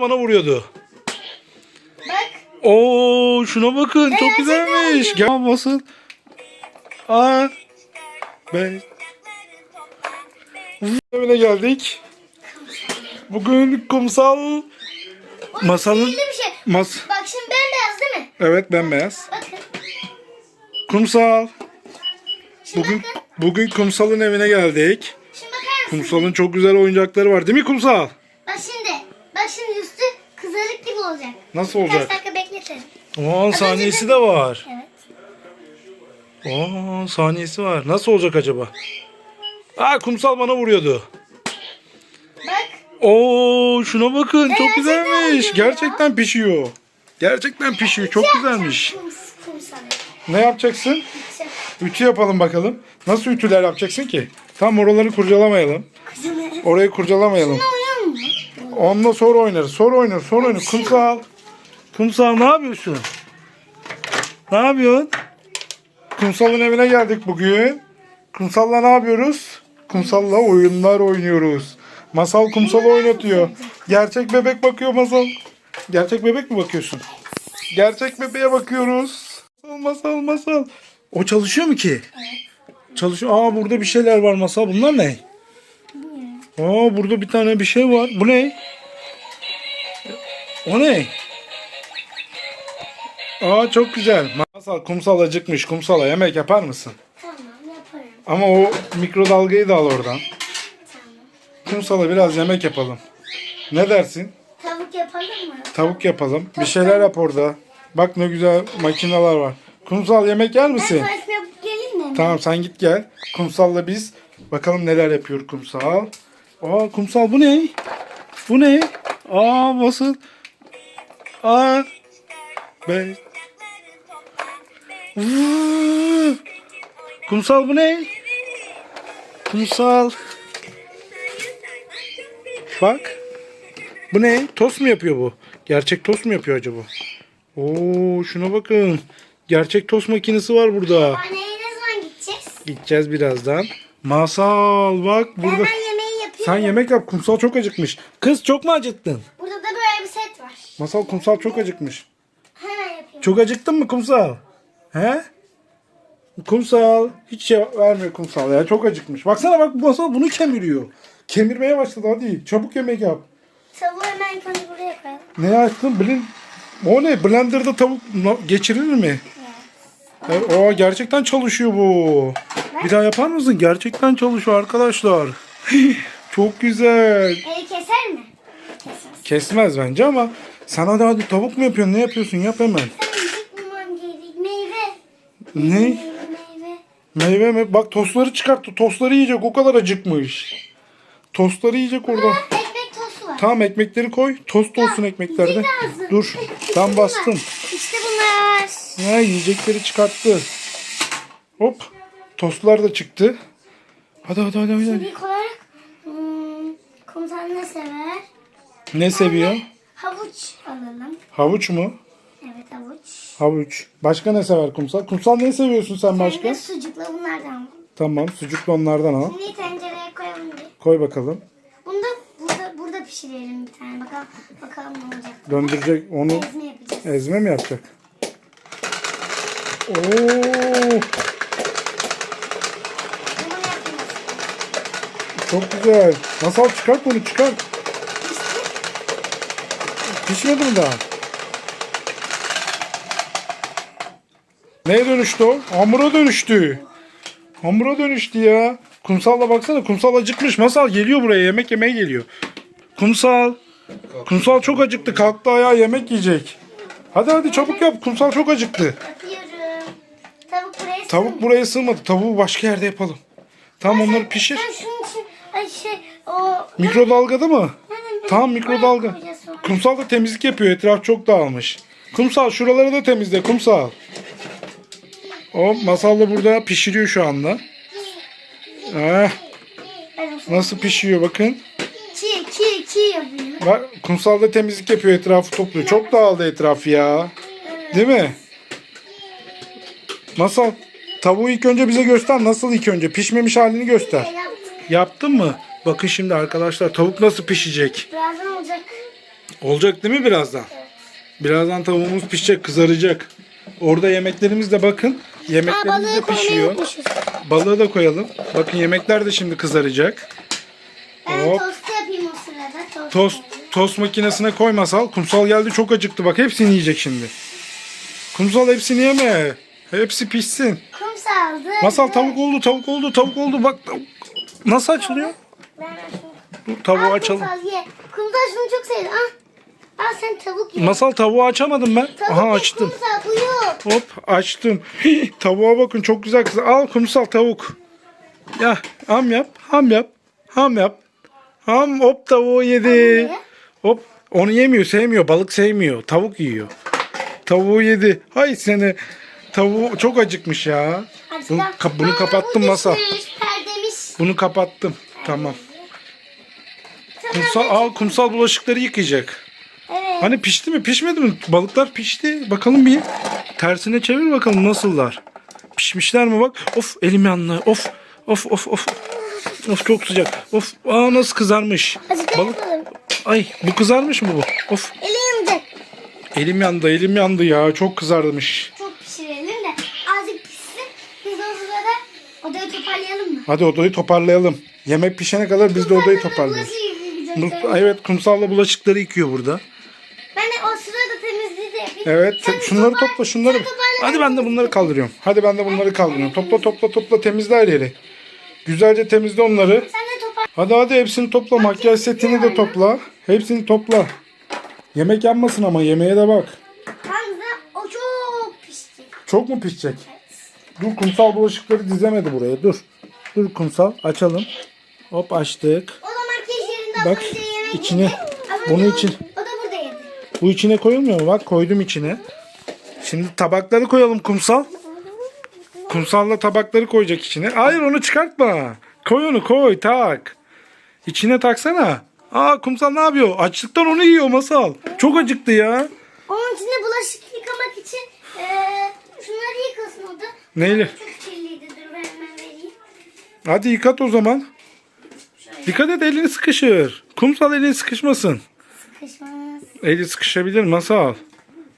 bana vuruyordu. Bak. Oo şuna bakın çok gerçekten güzelmiş. vuruyor. Gel basın. Aa. Ben Evine geldik. Bugün kumsal masalın şey. mas Bak şimdi bembeyaz değil mi? evet bembeyaz. Bakın. Kumsal. Şimdi Bugün bakın. bugün kumsalın evine geldik. Kumsalın çok güzel oyuncakları var değil mi kumsal? Bak şimdi. Bak şimdi üstü kızarık olacak. Nasıl olacak? dakika bekletelim. 10 saniyesi de var. Evet. 10 saniyesi var. Nasıl olacak acaba? Aa kumsal bana vuruyordu. Bak. Oo şuna bakın çok Gerçekten güzelmiş. oluyor. Gerçekten pişiyor. Gerçekten pişiyor. Çok güzelmiş. Kum, kumsal. Ne yapacaksın? Ütü yapalım bakalım. Nasıl ütüler yapacaksın ki? Tam oraları kurcalamayalım. Kızım. Orayı kurcalamayalım. Uyuyor mu? Onunla sonra oynarız. Sonra oynarız. Sonra oynarız. Kumsal. Kumsal ne yapıyorsun? Ne yapıyorsun? Kumsal'ın evine geldik bugün. Kumsal'la ne yapıyoruz? Kumsal'la oyunlar oynuyoruz. Masal kumsalı oynatıyor. Gerçek bebek bakıyor masal. Gerçek bebek mi bakıyorsun? Gerçek bebeğe bakıyoruz. Masal masal masal. O çalışıyor mu ki? Çalışıyor. Aa burada bir şeyler var masal. Bunlar ne? Aa burada bir tane bir şey var. Bu ne? O ne? Aa çok güzel. Masal kumsal acıkmış. Kumsala yemek yapar mısın? Tamam yaparım. Ama o mikrodalgayı da al oradan. Tamam. Kumsala biraz yemek yapalım. Ne dersin? Tavuk yapalım mı? Tavuk yapalım. Bir şeyler yap orada. Bak ne güzel makineler var. Kumsal yemek yer Ben misin? tuvalet yapıp geleyim mi? Tamam sen git gel. Kumsal'la biz bakalım neler yapıyor Kumsal. Aa Kumsal bu ne? Bu ne? Aa nasıl? Aa ben Kumsal bu ne? Kumsal. Bak. Bu ne? Tost mu yapıyor bu? Gerçek tost mu yapıyor acaba? Oo şuna bakın. Gerçek tost makinesi var burada. Anneye ne zaman gideceğiz? Gideceğiz birazdan. Masal bak burada. Hemen yemeği yapıyorum. Sen yemek yap. Kumsal çok acıkmış. Kız çok mu acıktın? Burada da böyle bir set var. Masal kumsal çok acıkmış. Hemen yapıyorum. Çok acıktın mı kumsal? He? Kumsal. Hiç cevap vermiyor kumsal ya. Çok acıkmış. Baksana bak masal bunu kemiriyor. Kemirmeye başladı hadi. Çabuk yemek yap. Tavuğu hemen önce buraya koyalım. Ne yaptın? Blend... O ne? Blender'da tavuk geçirilir mi? Evet, o gerçekten çalışıyor bu. Bir daha yapar mısın? Gerçekten çalışıyor arkadaşlar. Çok güzel. Eli keser mi? Keser. Kesmez bence ama sen hadi hadi tavuk mu yapıyorsun? Ne yapıyorsun? Yap hemen. Sen yiyecek bulmam gerek. Meyve. Ne? Meyve mi? Bak tostları çıkarttı. Tostları yiyecek. O kadar acıkmış. Tostları yiyecek orada. Ekmek tostu var. Tamam ekmekleri koy. Tost olsun ekmeklerde. lazım. Dur. Tam bastım. İşte bunlar. Ha, yiyecekleri çıkarttı. Hop. Tostlar da çıktı. Hadi hadi hadi. hadi. Şimdi ilk olarak hmm, komutan ne sever? Ne seviyor? Havuç alalım. Havuç mu? Evet havuç. Havuç. Başka ne sever kumsal? Kumsal ne seviyorsun sen başka? de sucukla bunlardan. Tamam sucuklu onlardan al. Şimdi tencereye koyalım bir. Koy bakalım. Bunu da burada, burada pişirelim bir tane. Bakalım, bakalım ne olacak. Döndürecek onu Ezme yapacağız. ezme mi yapacak? Oo, çok güzel. Masal çıkart bunu çıkart. Pişmedi mi daha? Neye dönüştü o? Hamura dönüştü. Hamura dönüştü ya. Kumsal'la baksana. Kumsal acıkmış. Masal geliyor buraya. Yemek yemeye geliyor. Kumsal. Kumsal çok acıktı. Kalktı ayağa yemek yiyecek. Hadi hadi çabuk yap. Kumsal çok acıktı. Tavuk buraya Tavuk buraya sığmadı. Tavuğu başka yerde yapalım. Tamam onları pişir. Sen şunun için ay şey o Mikrodalgada mı? Tamam mikrodalga. Kumsal da temizlik yapıyor. Etraf çok dağılmış. Kumsal şuraları da temizle. Kumsal. O masal da burada pişiriyor şu anda. Ben nasıl pişiyor bakın. Ki ki ki yapıyorum. Bak kumsal da temizlik yapıyor. Etrafı topluyor. Çok dağıldı etraf ya. Değil mi? Masal tavuğu ilk önce bize göster. Nasıl ilk önce? Pişmemiş halini göster. Yaptın mı? Bakın şimdi arkadaşlar tavuk nasıl pişecek. Birazdan olacak. Olacak değil mi birazdan? Birazdan tavuğumuz pişecek, kızaracak. Orada yemeklerimiz de bakın. Yemeklerimiz balığı de koymayı pişiyor. unutmuşuz. Balığı da koyalım. Bakın yemekler de şimdi kızaracak. Ben Hop. tost yapayım o sırada. Tost. Tost, tost makinesine koy Masal. Kumsal geldi çok acıktı bak. Hepsini yiyecek şimdi. Kumsal hepsini yeme. Hepsi pişsin. Kum saldı. Masal tavuk oldu, tavuk oldu, tavuk oldu. Bak tavuk. Nasıl açılıyor? Ben açayım. Dur tavuğu Al açalım. Kumsal ye. Kumsal şunu çok sevdi. Al. Al sen tavuk ye. Masal tavuğu açamadım ben. Tavuk Aha açtım. Kumsal. Hop açtım. Hii, tavuğa bakın çok güzel kız. Al kumsal tavuk. Ya ham yap, ham yap, ham yap. Ham hop tavuğu yedi. ye. Hop onu yemiyor, sevmiyor. Balık sevmiyor. Tavuk yiyor. Tavuğu yedi. Hay seni. Tavuğu çok acıkmış ya. Hadi Bunu, ka- bunu Aa, kapattım bu masal. düşmüş, Perdemiş. Bunu kapattım. Tamam. Kumsal, al kumsal bulaşıkları yıkayacak. Hani pişti mi pişmedi mi? Balıklar pişti. Bakalım bir. Tersine çevir bakalım nasıllar. Pişmişler mi bak. Of elim yandı. Of of of of. Of çok sıcak. Of aa nasıl kızarmış. Balık. yapalım. Ay bu kızarmış mı bu? Of Eli yanacak. elim yandı elim yandı ya. Çok kızarmış. Çok pişirelim de azıcık pişsin. Biz o sırada odayı toparlayalım mı? Hadi odayı toparlayalım. Yemek pişene kadar biz de odayı toparlayalım. Bu- Evet kumsalla bulaşıkları yıkıyor burada. Ben de o sırada temizliği de yapayım. Evet şunları topla şunları. Hadi ben de bunları kaldırıyorum. Hadi ben de bunları kaldırıyorum. Topla topla topla temizle her yeri. Güzelce temizle onları. Sen de topar. Hadi hadi hepsini topla. Makyaj setini de topla. Hepsini topla. Yemek yanmasın ama yemeğe de bak. Hamza o çok pişti. Çok mu pişecek? Dur kumsal bulaşıkları dizemedi buraya. Dur. Dur kumsal açalım. Hop açtık. O da makyaj yerinde az Bak, önce yemek içine, bunun için. O. Bu içine koyulmuyor mu? Bak koydum içine. Şimdi tabakları koyalım kumsal. Kumsalla tabakları koyacak içine. Hayır onu çıkartma. Koy onu koy tak. İçine taksana. Aa kumsal ne yapıyor? Açlıktan onu yiyor masal. Çok acıktı ya. Onun içinde bulaşık yıkamak için eee şunları yıkasın o da. Neyle? Çok kirliydi. Dur ben hemen vereyim. Hadi yıkat o zaman. Dikkat et elini sıkışır. Kumsal elini sıkışmasın. Kaşmaz. Eli sıkışabilir masal.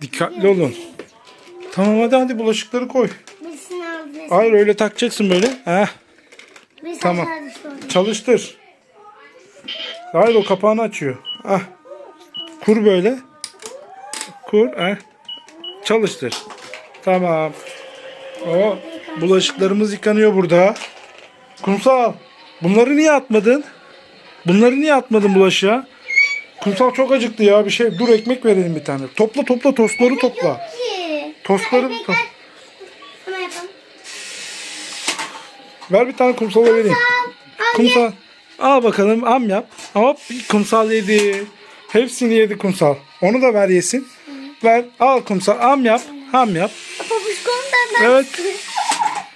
Dikkatli olun. Tamam hadi hadi bulaşıkları koy. Hayır öyle takacaksın böyle. Heh. tamam. Çalıştır. Hayır o kapağını açıyor. Ah. Kur böyle. Kur. Ah. Çalıştır. Tamam. O bulaşıklarımız yıkanıyor burada. Kumsal. Bunları niye atmadın? Bunları niye atmadın bulaşığa? Kumsal çok acıktı ya bir şey. Dur ekmek verelim bir tane. Topla topla tostları topla. Ki. Tostları Ekmek ver. Yapalım. ver bir tane kumsala vereyim. Al. Al ye. Kumsal. Al bakalım am yap. Hop kumsal yedi. Hepsini yedi kumsal. Onu da ver yesin. Ver al kumsal am yap. Ham yap. Babuşkomdan ben. Evet.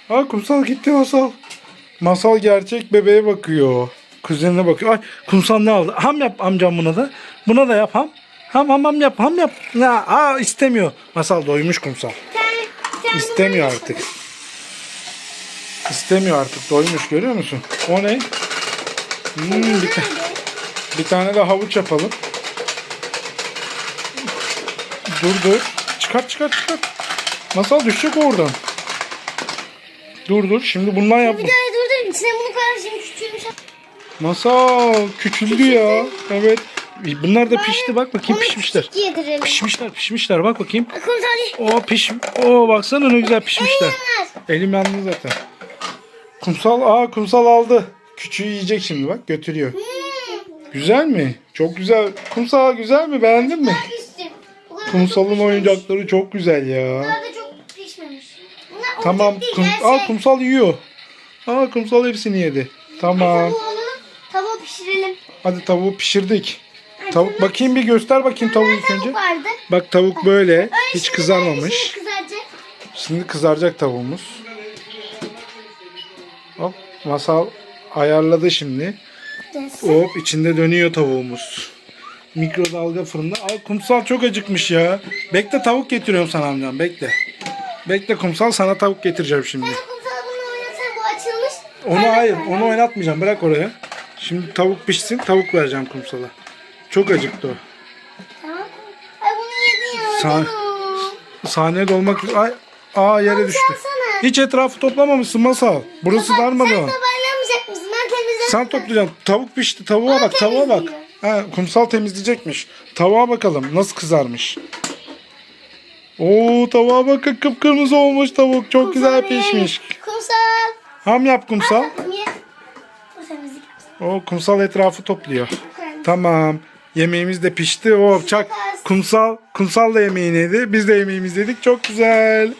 Aa kumsal gitti masal. Masal gerçek bebeğe bakıyor. Kuzenine bakıyor. Ay kumsal ne aldı? Ham yap amcam buna da. Buna da yap ham. Ham ham ham yap ham yap. Ya, aa istemiyor. Masal doymuş kumsal. İstemiyor artık. İstemiyor artık. Doymuş görüyor musun? O ne? Hmm, bir, ta- bir tane de havuç yapalım. Dur dur. Çıkart çıkart çıkart. Masal düşecek oradan. Dur dur. Şimdi bundan yap. Bir Masal küçüldü ya. Evet. Bunlar da pişti. Bak bakayım pişmişler. yedirelim. Pişmişler pişmişler. Bak bakayım. O piş. O baksana ne güzel pişmişler. Elim yandı zaten. Kumsal, aa kumsal aldı. Küçüğü yiyecek şimdi bak götürüyor. Hmm. Güzel mi? Çok güzel. Kumsal güzel mi? Beğendin mi? Kumsalın oyuncakları çok güzel ya. Bunlar da çok pişmemiş. Bunlar Tamam. Kum, aa kumsal yiyor. Aa kumsal hepsini yedi. Tamam. Tavuğu alalım. Tavuğu pişirelim. Hadi tavuğu pişirdik. Tavuk bakayım bir göster bakayım tavuğu ilk önce. vardı. Bak tavuk böyle. Öyle Hiç kızarmamış. Şimdi kızaracak. Şimdi kızaracak tavuğumuz. Hop masal ayarladı şimdi. Hop içinde dönüyor tavuğumuz. Mikrodalga fırında. Ay kumsal çok acıkmış ya. Bekle tavuk getiriyorum sana amcam bekle. Bekle kumsal sana tavuk getireceğim şimdi. Kumsal bunu oynatsan bu açılmış. Onu hayır onu oynatmayacağım bırak oraya. Şimdi tavuk pişsin tavuk vereceğim kumsala. Çok acıktı o. Sa- sahneye dolmak Ay, aa yere düştü. Hiç etrafı toplamamışsın masal. Burası Sen darmadan. toparlamayacak mısın? Ben temizledim. Sen toplayacaksın. Tavuk pişti. Tavuğa bak, tavuğa bak. Ha, kumsal temizleyecekmiş. Tavuğa bakalım nasıl kızarmış. Oo tavuğa bakın kıpkırmızı olmuş tavuk. Çok güzel pişmiş. Kumsal. Ham yap kumsal. Niye? O kumsal etrafı topluyor. Tamam. Yemeğimiz de pişti. O çak kumsal kumsal da yemeğini yedi. Biz de yemeğimizi yedik. Çok güzel.